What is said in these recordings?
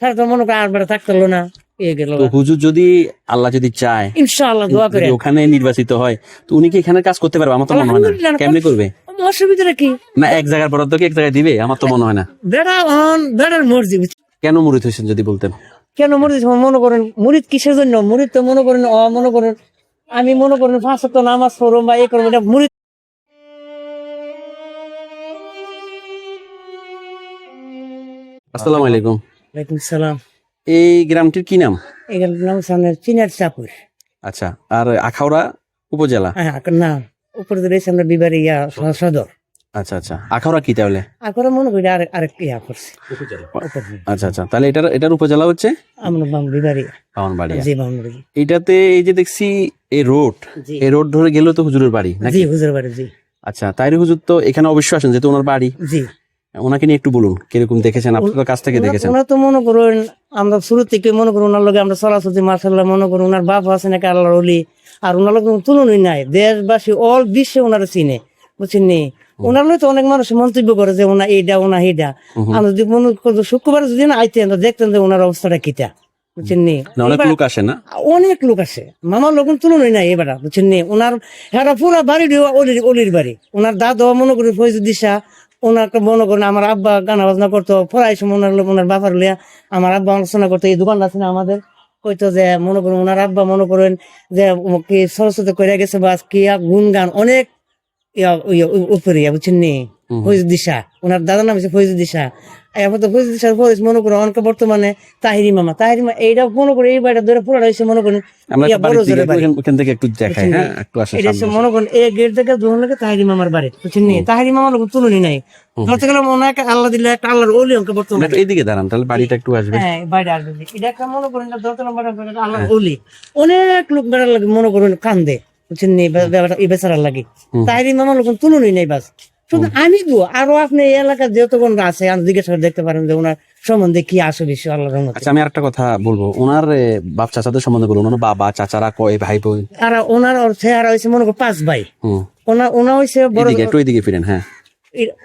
তারা তো মনে করেন আর থাকতে হলো না? হুজুর যদি আল্লাহ যদি চায় ইনশাআল্লাহ দোয়া করে। ওখানে নির্বাচিত হয় তো উনি কি এখানে কাজ করতে পারবে? আমার তো মনে হয় না। কেমনি করবে? অসুবিধা কি? না এক জায়গার বরাদ্দ কি এক জায়গায় দিবে? আমার তো মনে হয় না। বেড়া অন বেড়ার মর্জি কেন মরিত হয়েছেন যদি বলতেন? কেন মরিদ মনে করেন মুরিদ কিসের জন্য? মুরিদ তো মনে করেন অ মনে করেন আমি মনে করেন পাঁচ তো নামাজ পড়ো বা এ করব এটা মুরিদ আসসালামু আলাইকুম। ওয়ালাইকুম সালাম। এই গ্রামটির কি নাম? এখানে নাম সামনে চিনার চাপুর। আচ্ছা আর আখাউড়া উপজেলা? হ্যাঁ না উপরে তো আমরা বিবারে ইয়া সদর। আচ্ছা আচ্ছা। আখাউড়া কি তাহলে? করে মনে করি আরেক আরেক ইয়া করছে। আচ্ছা আচ্ছা। তাহলে এটার এটার উপজেলা হচ্ছে? আমরা বাম বিবারি বামনবাড়িয়া। জি এইটাতে এই যে দেখছি এই রোড এই রোড ধরে গেলেও তো হুজুরের বাড়ি নাকি? জি হুজুর বাড়ি জি। আচ্ছা তাইরে হুজুর তো এখানে অবশ্যই আসেন যেহেতু ওনার বাড়ি। জি। ওনাকে নিয়ে একটু বলুন কীরকম দেখেছেন? আপনি তো কাছ থেকে দেখেছেন। ওনার তো মনে করুন আমরা শুরু থেকে মনে করুন ওনার লগে আমরা সরাসরি মার্শাল্লাহ মনে করুন ওনার বাপ আছে নাকি আল্লাহর অলি আর ওনার লগে তুলনই নাই। দেশবাসী অল বিশ্বে ওনারা চিনে বুঝছেন নি ওনার লগে তো অনেক মানুষ মন্তব্য করে যে ওনা এইটা ওনা এইটা আমরা যদি মনে করতো শুক্রবার যদি না আইতেন দেখতেন যে ওনার অবস্থাটা কিটা বুঝছেন নি অনেক লোক আসে না? অনেক লোক আছে মামার লোক তুলনই নাই এবার বুঝছেন নি ওনার হেরা পুরা বাড়ি অলির অলির বাড়ি। ওনার দাদা মনে করি ফৈজুদ্দিশা ওনাকে মনে করেন আমার আব্বা গানা বাজনা করতো পড়াই সময় ওনার ওনার লিয়া আমার আব্বা আলোচনা করতো এই দোকান আছে না আমাদের কইতো যে মনে করেন ওনার আব্বা মনে করেন যে কি সরস্বতী করে গেছে বা কি গুণ গান অনেক উপরে বুঝছেন নি? দিশা ওনার দাদার নাম হচ্ছে ফৈজুদ্দিশা মনে করো অনেক বর্তমানে তাহিরি মামা। তাহিরি মামা এইটা মনে করে এই বাড়িটা ধরে মনে করেন বড় ওখান- থেকে একটু দেখাই হ্যাঁ একটু আসেন এটা হচ্ছে মনে করেন এই গেট থেকে দুজন লোকে তাহিরি মামার বাড়ি বুঝছেন নি? তাহিরি মামার লোক তুলনি নাই। ধরতে গেলে মনে হয় একটা আল্লাহ দিলে একটা আল্লাহর ওলি অঙ্ক বর্তমানে। এইদিকে দাঁড়ান তাহলে বাড়িটা একটু আসবে। হ্যাঁ বাইরে আসবে এটা একটা মনে করেন ধরতে নম্বর আল্লাহর ওলি অনেক লোক বেড়ার লাগে মনে করেন কান্দে বুঝছেন নি? এই বেচারার লাগে। তাহিরি মামার লোক তুলনি নাই বাস। শুধু আমি গো আরও আপনি এই এলাকার যত কোন আছে আমি জিজ্ঞেস করে দেখতে পারেন যে ওনার সম্বন্ধে কি আসে আল্লাহর রহমতে। আচ্ছা আমি আরেকটা কথা বলব। ওনার বাপ চাচাদের সম্বন্ধে বলুন। ওনার বাবা চাচারা কয় ভাই বোন? আর ওনার অর্থে আর হয়েছে মনে করো পাঁচ ভাই। ওনার ওনা হয়েছে বড় একটু এদিকে ফিরেন হ্যাঁ।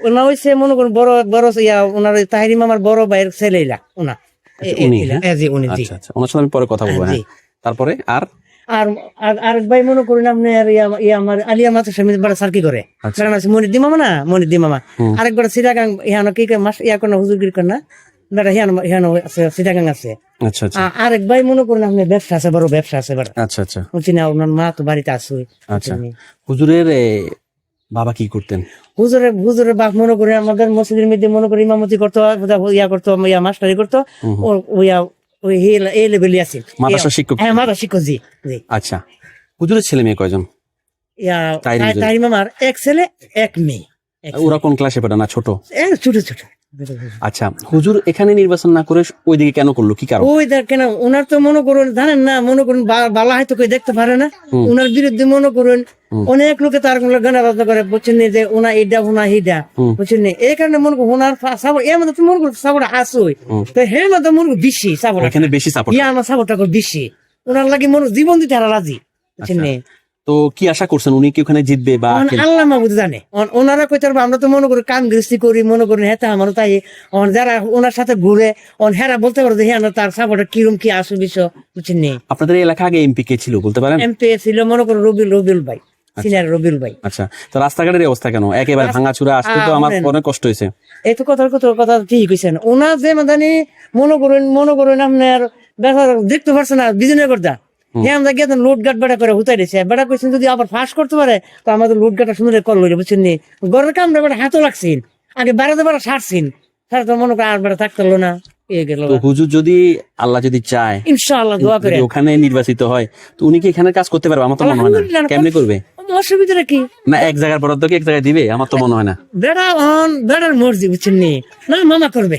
ওনা হয়েছে মনে করুন বড় বড় ইয়া ওনার তাহিরি মামার বড় ভাইয়ের ছেলেইলা ওনা। এ- উনি, হ্যাঁ? উনি আচ্ছা আচ্ছা। ওনার সাথে আমি পরে কথা বলব হ্যাঁ, হ্যাঁ। তারপরে আর? আর আর- আরেক ভাই মনে করুন আপনি আর ইয়া ইয়া আমার আলিয়া মাথা স্বামী বড় সার্কি করে? আচ্ছা। বেড়া আছে মনিদি মামা না? মনিদি মামা আরেক বড় সিরাগাং ইহানো কি করে মাস ইয়া কোন হুজুরগির না? বেড়া হিয়ানো হিয়ানো আছে সিরাগাং আছে। আচ্ছা আচ্ছা। আরেক ভাই মনে করুন আপনি ব্যবসা আছে বড় ব্যবসা আছে বড়। আচ্ছা আচ্ছা। বুঝছি না ওনার মা তো বাড়িতে আছে। আচ্ছা। হুজুরের বাবা কি করতেন? হুজুরের হুজুরের বাপ মনে করে আমাদের মসজিদের মধ্যে মনে করে ইমামতি করতো ইয়া করতো ইয়া মাস্টারি করতো ও- ওইয়া ওই এ লেভেলে আছে। মাদ্রাসা শিক্ষক হ্যাঁ মাদ্রাসা শিক্ষক জি জি। আচ্ছা। হুজুরের ছেলে মেয়ে কয়জন? ইয়া তাই মামার এক ছেলে এক মেয়ে। ওরা কোন ক্লাসে পড়ে না ছোট? এ, ছোট ছোট। আচ্ছা হুজুর এখানে নির্বাচন না করে ওইদিকে কেন করল? কি কারণ? ওই দেখেন ওনার তো মনে করুন জানেন না মনে করুন বালা হয়তো কেউ দেখতে পারে না। ওনার বিরুদ্ধে মনে করুন অনেক লোকে তার গানা বাজনা করে বুঝছেন নি যে ওনা এইটা ওনা এইটা বুঝছেন নি এই কারণে মনে করুন ওনার সাবর এর মধ্যে মনে করুন সাবর আসই তো হের মধ্যে মনে করুন বেশি সাবর এখানে বেশি সাপোর্ট। ইয়া আমার সাবরটা করে বেশি। ওনার লাগে মনে জীবন দিতে হারা রাজি। বুঝছেন নি? তো কি আশা করছেন? উনি কি ওখানে জিতবে বা আল্লাহ মাহবুদ জানে। ওনারা কইতে পারব আমরা তো মনে করি কাম গৃহস্থি করি মনে করি হ্যাঁ আমার তাই। অন যারা ওনার সাথে ঘুরে অন হেরা বলতে পারো যে হ্যাঁ তার সাপোর্টে কিরম কি আসো বিষয় বুঝছেন নি আপনাদের এলাকা আগে এমপি কে ছিল বলতে পারেন? এমপি ছিল মনে করো রবিউল রবিউল ভাই সিনিয়র রবিউল ভাই। আচ্ছা তো রাস্তাঘাটের অবস্থা কেন? একেবারে ভাঙাচুরা আসতে তো আমার অনেক কষ্ট হয়েছে। এই তো কথার কথা কথা ঠিক কইছেন। ওনার যে মাদানি মনে করেন মনে করেন আপনার দেখতে পারছে না বিজনেস করতা। হ্যাঁ আমরা গিয়ে লুট গাট বেড়া করে হুতাই দিয়েছে বেড়া কইছেন যদি আবার ফাঁস করতে পারে তো আমাদের লইলে বুঝছেন নি? বেড়া হাতও লাগছেন আগে বেড়াতে বেড়া সারছেন। সারা তো মনে করেন আর বেড়া থাকতে না। হুজুর যদি আল্লাহ যদি চায় ইনশাআল্লাহ দোয়া করে ওখানে নির্বাচিত হয় তো উনি কি এখানে কাজ করতে পারবে? আমার তো মনে হয় না। করবে? কি? না এক জায়গার বরাদ্দ কি এক জায়গায় দিবে আমার তো মনে হয় না। বেড়া অন বেড়ার মর্জি বুঝছেন না মামা করবে।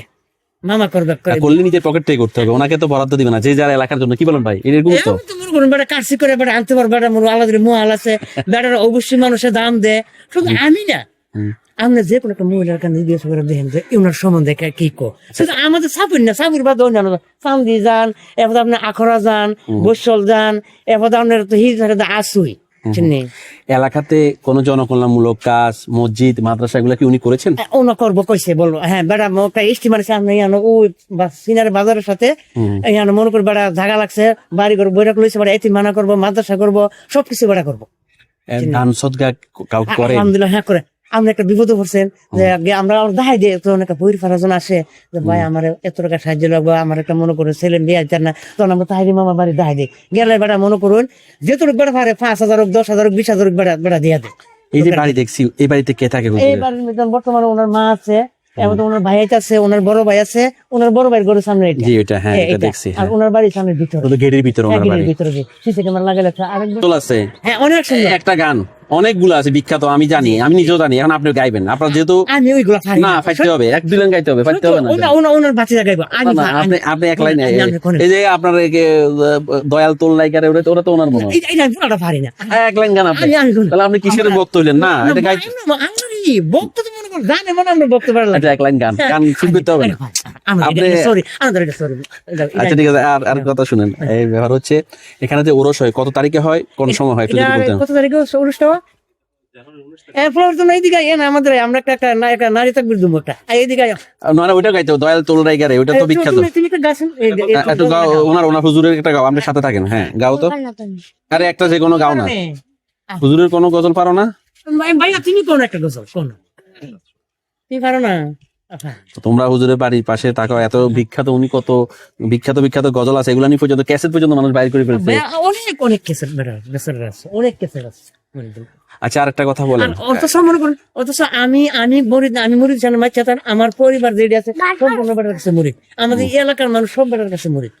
মামা করবে করলে নিজের পকেট থেকে করতে হবে ওনাকে তো বরাদ্দ দিবে না যে যার এলাকার জন্য কি বলেন ভাই? এরকম তো মনে বেটা কাশি করে বেটা আনতে পারবে বেটা আলাদা মহাল আছে বেটার অবশ্যই মানুষের দাম দেয়। শুধু আমি না। আপনি যে কোনো একটা মহিলার কাছে জিজ্ঞেস করে দেখেন যে ওনার সম্বন্ধে কি কো শুধু আমাদের সাপুর না সাপুর বাদ অন্যান্য চান্দি যান এরপর আপনি আখরা যান বৈশল যান এরপর আপনার তো হিজ আসুই এলাকাতে কোন জনকল্যাণমূলক কাজ মসজিদ মাদ্রাসা এগুলো কি উনি করেছেন? উন করব কইছে বলব হ্যাঁ বেড়া মোটা স্টিমার সামনে ইয়ানো ওই সিনার বাজারের সাথে ইয়ানো মনে করি বেড়া ধাগা লাগছে বাড়ি ঘর বৈরাক লইছে বেড়া এতি মানা করব মাদ্রাসা করব সবকিছু বেড়া করব। দান সদগা কাউ করে আলহামদুলিল্লাহ হ্যাঁ করে। আমরা একটা বিপদে পড়ছেন যে আগে আমরা আমার দেখাই দিয়ে তখন একটা বইয়ের ফারাজন আসে যে ভাই আমার এত টাকা সাহায্য লাগবে আমার একটা মনে করে ছেলে বিয়ে দিতেন না তখন আমরা তাহারি মামা বাড়ি দেখাই দিই। গেলে বেড়া মনে করুন যেটুকু বেড়া পারে পাঁচ হাজার হোক দশ হাজার হোক বিশ হাজার হোক বেড়া বেড়া দিয়ে দেয়। এই যে বাড়ি দেখছি এই বাড়িতে কে থাকে এই বাড়ির বর্তমানে ওনার মা আছে এবং ওনার ভাই আছে ওনার বড় ভাই আছে ওনার বড় ভাইয়ের গরুর সামনে এটা জি ওটা হ্যাঁ হ্যাঁ, এটা এটা। দেখছি আর হ্যাঁ। ওনার সামনে ভিতরে গেটের ভিতরে ওনার বাড়ি ভিতরে সিসি ক্যামেরা লাগালে আছে। আরেকজন তোল আছে হ্যাঁ অনেক সুন্দর একটা গান অনেকগুলো আছে বিখ্যাত আমি জানি আমি নিজেও জানি এখন আপনি গাইবেন আপনার যেহেতু আমি ওইগুলো না ফাইতে হবে এক দুই লাইন গাইতে হবে ফাইতে হবে না ওনা- ওনা- ওনার বাচ্চা গাইবো আমি আপনি আপনি এক লাইন এই যে আপনার দয়াল তোল লাইকারে ওটা ওটা তো ওনার মনে হয়। এই- পুরোটা পারি না এক লাইন গান আপনি তাহলে আপনি কিসের ভক্ত হইলেন না এটা গাইতে তো মনে করো জানে মনে আমরা ভক্ত পারলাম আচ্ছা, এক লাইন গান। গান শুন হবে না। আপনি- সরি আমাদের এটা সরি আচ্ছা ঠিক আছে আর আর কথা শুনেন। এই ব্যাপার হচ্ছে এখানে যে ওরস হয় কত তারিখে হয় কোন সময় হয় একটু যদি বলতেন। কত তারিখে অনুষ্ঠান এরপর তো এইদিকে আয় না আমাদের আমরা একটা একটা না- একটা নারী তাকবির দুমো একটা এইদিকে না না ওইটা গাইতে দয়াল তোল লাইকারে ওটা তো বিখ্যাত। তুমি- একটা একটু গাও ওনার ওনার হুজুরের একটা গাও সাথে থাকেন হ্যাঁ গাও তো। আরে একটা যে কোনো গাও না। হুজুরের কোনো গজল পারো না? ভাইয়া তুমি কোন একটা গজল কোন? তুমি পারো না। তোমরা হুজুরের বাড়ির পাশে তাকাও এত বিখ্যাত উনি কত বিখ্যাত বিখ্যাত গজল আছে এগুলো নিয়ে পর্যন্ত ক্যাসেট পর্যন্ত মানুষ বাইর করে ফেলছে। অনেক অনেক আছে অনেক কেসের আছে। আচ্ছা আরেকটা কথা বলেন। আর অথচ মনে করুন অথচ আমি আমি মরিদ আমি মরিদ জানি আমার পরিবার যেটি আছে সম্পূর্ণ বেটার কাছে মরিদ। আমাদের এলাকার মানুষ সব বেটার কাছে মরিদ।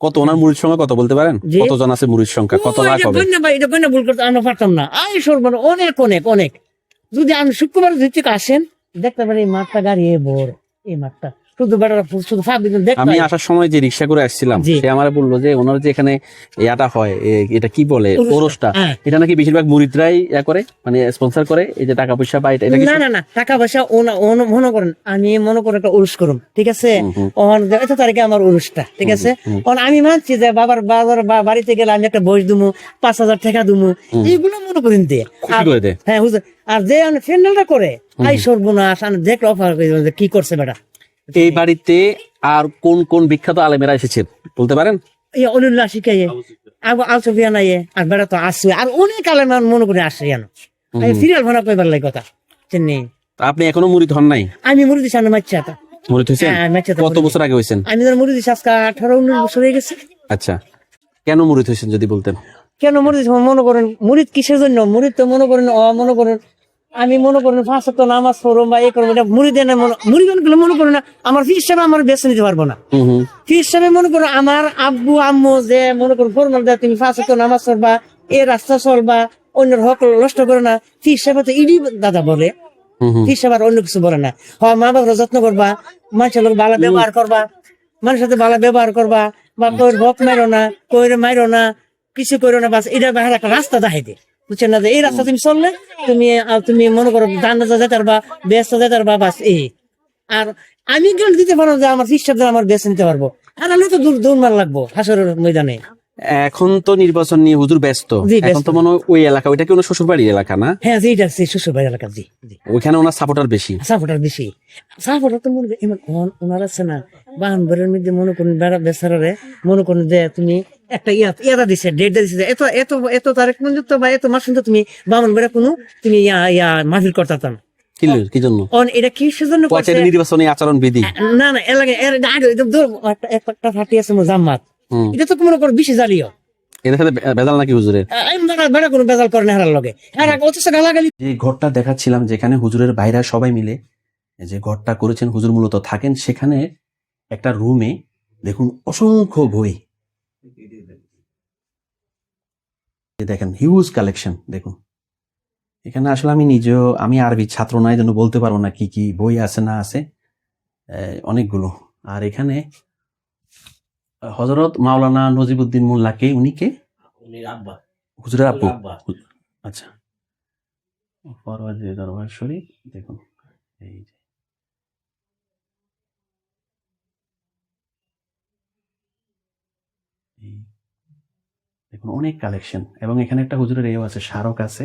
কত ওনার মুড়ির সংখ্যা কত বলতে পারেন? কত কতজন আছে মুড়ির সংখ্যা? কত লাখ এটা হবে? না ভাই, এটা কইনা ভুল করতে আমরা পারতাম না। আই সর্বন অনেক অনেক অনেক। যদি আমি শুক্রবার যদি আসেন দেখতে পারি এই মাঠটা গাড়ি এ বড় এই মাঠটা। শুধু বেটারা শুধু আমি আসার সময় যে রিক্সা করে আসছিলাম সে আমার বলল যে ওনার যে এখানে ইয়াটা হয় এটা কি বলে ওরসটা। হ্যাঁ। এটা নাকি বেশিরভাগ মুরিদরাই ইয়া করে মানে স্পন্সর করে এই যে টাকা পয়সা পায় এটা না না না টাকা পয়সা মনে করেন আমি মনে করেন একটা উরুস করুম ঠিক আছে? এত তারিখে আমার উরুসটা ঠিক আছে? আমি মানছি যে বাবার বাবার বাড়িতে গেলে আমি একটা বয়স দুমু পাঁচ হাজার টাকা দুমু এইগুলো মনে করেন দিয়ে। দে। হ্যাঁ হুজুর আর যে ফ্যান্ডেলটা করে আই সর্বনাশ আমি দেখলে অফার কি করছে বেটা? এই বাড়িতে আর কোন কোন বিখ্যাত আলেমেরা এসেছেন বলতে পারেন? ইয়ে অনুল্লাহ শিখাইয়ে আর বেড়া তো আর অনেক আলেম মনে করে আসছে জানো সিরিয়াল ভাড়া কইবার লাগে কথা চিনি। আপনি এখনও মুরিদ হন নাই? আমি মুরুদি সামনে মাচ্ছা তা। মুরিদ হয়েছেন? হ্যাঁ, কত বছর আগে হয়েছেন? আমি ধর মুরুদি আজকে আঠারো উনিশ বছর হয়ে গেছে। আচ্ছা কেন মুরিদ হয়েছেন যদি বলতেন? কেন মুরিদ মনে করেন মুরিদ কিসের জন্য? মুরিদ তো মনে করেন অ মনে করেন আমি মনে করেন পাঁচ তো নামাজ পড়ো বা এ করব এটা মনে মুরিদগুলো মনে করেন না আমার ফি হিসাবে আমার বেছে নিতে পারব না। ফি হিসাবে মনে করো আমার আব্বু আম্মু যে মনে করো ফরমাল দেয় তুমি পাঁচ তো নামাজ পড়বা এ রাস্তা চলবা অন্যের হক নষ্ট করো না ফি হিসাবে তো ইডি দাদা বলে। ফি হিসাবে আর অন্য কিছু বলে না। হ মা বাবার যত্ন করবা মানুষের লোক ভালো ব্যবহার করবা মানুষের সাথে ভালো ব্যবহার করবা বা কই হক মারো না কইরে মারো না কিছু করো না বাস এটা বাহির একটা রাস্তা দেখাই দে। বুঝছেন না যে এই রাস্তা তুমি চললে তুমি তুমি মনে করো জান্নাতে যেতে পারবা, ব্যস্ত যেতে পারবা, বাস এই। আর আমি গেল দিতে পারব যে আমার দিয়ে আমার বেছে নিতে পারব। আর আমি তো দূর দৌড় মার লাগবো হাসরের ময়দানে। এখন তো নির্বাচন নিয়ে হুজুর ব্যস্ত। এখন তো মনে ওই এলাকা ওইটা কি ওনার শ্বশুর বাড়ির এলাকা না? হ্যাঁ জি এটা শ্বশুর বাড়ি এলাকা জি ওইখানে ওনার সাপোর্টার বেশি। সাপোর্টার বেশি। সাপোর্টার তো মনে ওনার আছে না বাহন বেড়ের মধ্যে মনে করুন বেড়া বেচারে মনে করুন যে তুমি একটা ইয়া ইয়াদা দিছে ডেট দিছে এত এত এত তারিখ পর্যন্ত বা এত মাস পর্যন্ত তুমি বামন বেড়া কোনো তুমি ইয়া ইয়া মাহফিল করতাম কি জন্য? এটা কি সেজন্য ও করছে? এটা নির্বাচনী আচরণ বিধি না না এলাকা এর আগে এটা ধর একটা ফাটি আছে জাম্মাত এটা তো মনে করো বেশি জ্বালিও। এদের সাথে বে- বেজাল নাকি হুজুরের? আমি বেড়া বেড়া কোনো বেজাল করে হারার লগে। অথচ গালাগালি যে ঘরটা দেখাচ্ছিলাম যেখানে হুজুরের বাইরা সবাই মিলে যে ঘরটা করেছেন হুজুর মূলত থাকেন সেখানে একটা রুমে দেখুন অসংখ্য বই। দেখেন হিউজ কালেকশন দেখুন। এখানে আসলে আমি নিজেও আমি আরবি ছাত্র নয় জন্য বলতে পারব না কি কি বই আছে না আছে আহ, অনেকগুলো। আর এখানে হজরত মাওলানা নজিবুদ্দিন মোল্লাকে উনি কে? হুজুরের আব্বু? আচ্ছা। দরবার শরীফ দেখুন এই যে। দেখুন অনেক কালেকশন এবং এখানে একটা হুজুরের এও আছে স্মারক আছে।